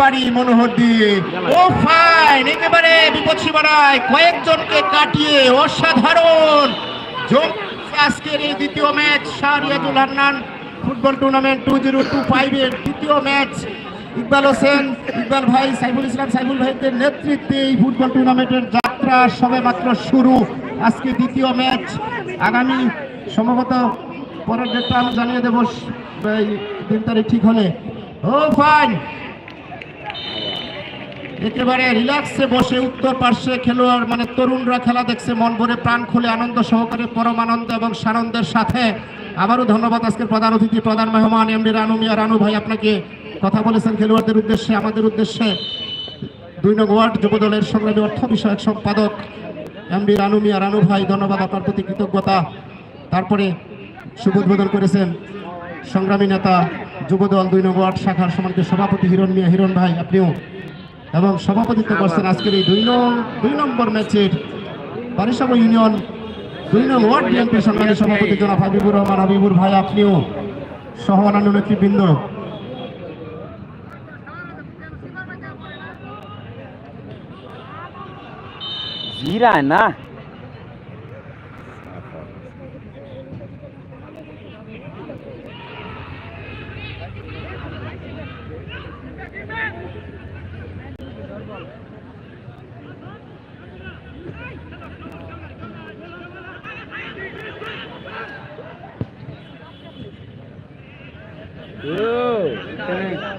পারি মনোহর দিয়ে ও ফাইন, একেবারে বিপদ সীমানায় কয়েকজনকে কাটিয়ে অসাধারণ। আজকের এই দ্বিতীয় match Shahriatul Hannan, football tournament two zero two ফাইভের দ্বিতীয় ম্যাচ। ইকবাল হোসেন, ইকবাল ভাই, সাইফুল ইসলাম, সাইফুল ভাইদের নেতৃত্বে এই ফুটবল টুর্নামেন্টের যাত্রা সবে মাত্র শুরু। আজকে দ্বিতীয় ম্যাচ, আগামী সম্ভবত পরের ডেটটা আমি জানিয়ে দেবো দিন তারিখ ঠিক হলে। Oh fine! একেবারে রিল্যাক্সে বসে উত্তর পার্শ্বে খেলোয়াড় মানে তরুণরা খেলা দেখছে, মন ভরে প্রাণ খুলে আনন্দ সহকারে পরম আনন্দ এবং সানন্দের সাথে। আবারও ধন্যবাদ আজকের প্রধান অতিথি, প্রধান মেহমান এমডি রানু মিয়া। রানু ভাই, আপনাকে কথা বলেছেন খেলোয়াড়দের উদ্দেশ্যে, আমাদের উদ্দেশ্যে। দুই নং ওয়ার্ড যুবদলের সংগ্রামী অর্থ বিষয়ক সম্পাদক এমডি রানু মিয়া। রানু ভাই, ধন্যবাদ আপনার প্রতি কৃতজ্ঞতা। তারপরে শুভ উদ্বোধন করেছেন সংগ্রামী নেতা যুবদল দুই নং ওয়ার্ড শাখার সম্মানিত সভাপতি হিরণ মিয়া। হিরণ ভাই, আপনিও এবং সভাপতিত্ব করছেন আজকের এই দুই নং দুই নম্বর ম্যাচের পারিশ্রম ইউনিয়ন দুই নং ওয়ার্ড বিএনপির সম্মানিত সভাপতি জনাব হাবিবুর রহমান হাবিবুর ভাই আপনিও সহ অন্যান্য নেতৃবৃন্দ। জিরায় না?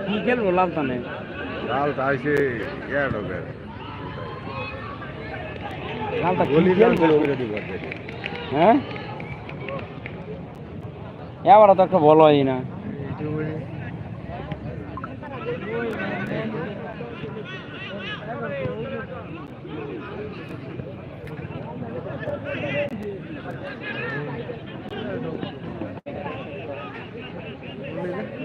কি খেলব লাভ তানে? লাল তাইছে লাভটা গলি লাল করে হ্যাঁ এবার তো একটা বলো হয় না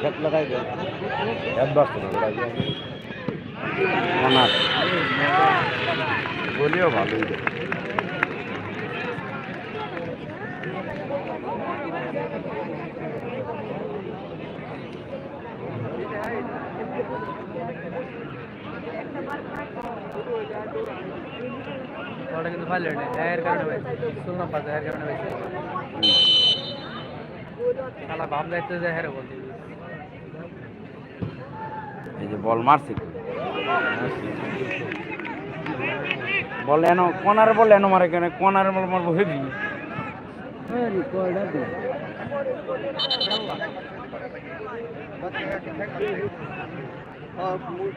খেত লাগাই দে একবার তো না অনাথ বলিও ভালোই ওটা কিন্তু ভালো এর কারণে শুনলাম পাশে এর কারণে এই যে বল মারছি বল এন কোনার বল এন মারে কেন? কোনার বল মারবো হেভি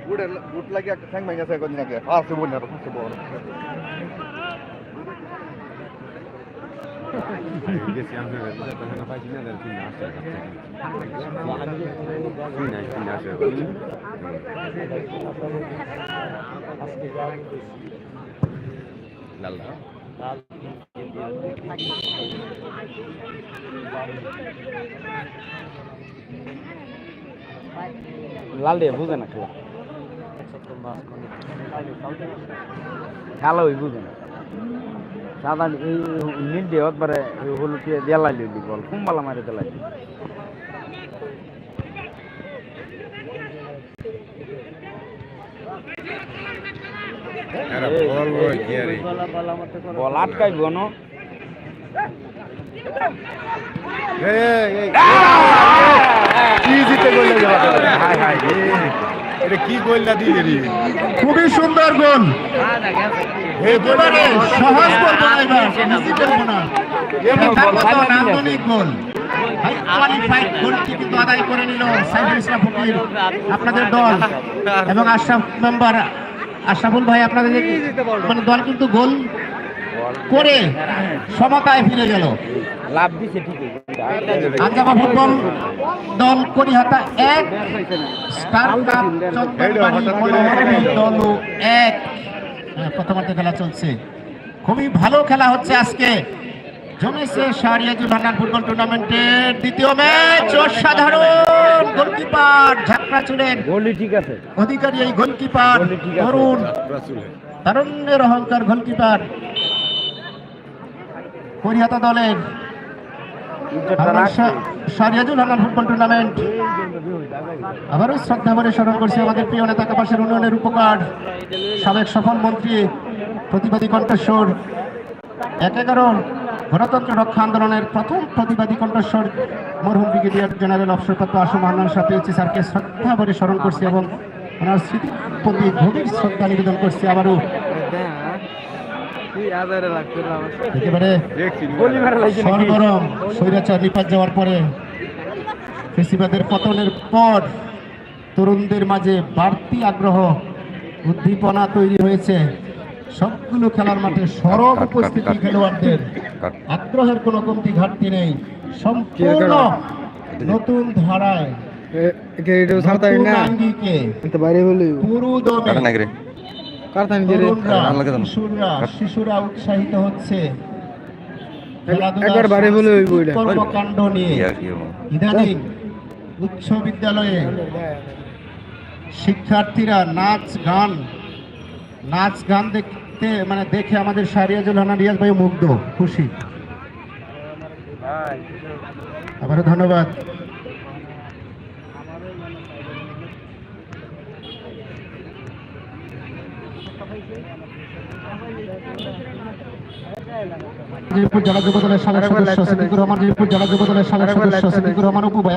গুড গুড লাগে একটা ঠ্যাং ভাঙা যায় কোনদিন আগে। আর সুবন না তো সুবন লাল্লা লাল দিয়ে বুঝে না খেলা। খেলা ওই বুঝে না। এই নিট দিয়ে একবারে হলুদ দিয়ে দেলাই লিলি বল কুম্বালা মারে দেলাই এরা বল লই কি আরে বল আটকাইব ন এই এই কি জিতে গোল হাই হাই খুবই সুন্দর গোল। সহজ বলব না। নান্দনিক আদায় করে নিল সাইফুল ইসলাম ফকির আপনাদের দল এবং আশরাফ মেম্বার আশরাফুল ভাই আপনাদের মানে দল কিন্তু গোল করে সমতায় ফিরে গেল। লাভ দিছে ঠিকই আঞ্জামা ফুটবল দল করিহাতা এক স্টার কাপ দল এক। হ্যাঁ, প্রথমার্ধে খেলা চলছে। খুবই ভালো খেলা হচ্ছে আজকে। জমেছে শাহরিয়াজু ভান্ডার ফুটবল টুর্নামেন্টের দ্বিতীয় ম্যাচ। অসাধারণ গোলকিপার ঝাঁকড়া চুলের গোলি ঠিক আছে। অধিকারী এই গোলকিপার। তরুণ তারুণ্যের অহংকার গোলকিপার। করিহাতা দলের সারিয়াজুল হান্নান ফুটবল টুর্নামেন্ট। আবারও শ্রদ্ধা ভরে স্মরণ করছি আমাদের প্রিয় নেতা কাপাসের উন্নয়নের উপকার। সাবেক সফল মন্ত্রী প্রতিবাদী কণ্ঠস্বর এক এগারো গণতন্ত্র রক্ষা আন্দোলনের প্রথম প্রতিবাদী কণ্ঠস্বর মরহুম ব্রিগেডিয়ার জেনারেল অবসরপ্রাপ্ত আসম হান্নান শাহ পেয়েছি স্যারকে শ্রদ্ধা ভরে স্মরণ করছি এবং ওনার স্মৃতির প্রতি গভীর শ্রদ্ধা নিবেদন করছি আবারও। একেবারে সরগরম স্বৈরাচার নিপাত যাওয়ার পরে ফেসিবাদের পতনের পর তরুণদের মাঝে বাড়তি আগ্রহ উদ্দীপনা তৈরি হয়েছে। সবগুলো খেলার মাঠে সরব উপস্থিতি খেলোয়াড়দের। আগ্রহের কোনো কমতি ঘাটতি নেই। সম্পূর্ণ নতুন ধারায়। পুরো দমে শিশুরা উৎসাহিত হচ্ছে। একবার বাড়ি বলে হইবো এটা। কর্মকাণ্ড নিয়ে। ইদানিং উচ্চ বিদ্যালয়ে শিক্ষার্থীরা নাচ গান নাচ গান দেখতে মানে দেখে আমাদের শাহরিয়াজুল হানা রিয়াজ ভাই মুগ্ধ খুশি। আবারও ধন্যবাদ। জেলা যুব দলের সাবেক সদস্য সিদ্দিকুর রহমান জেলা যুব দলের সাবেক সদস্য সিদ্দিকুর রহমান উপবায়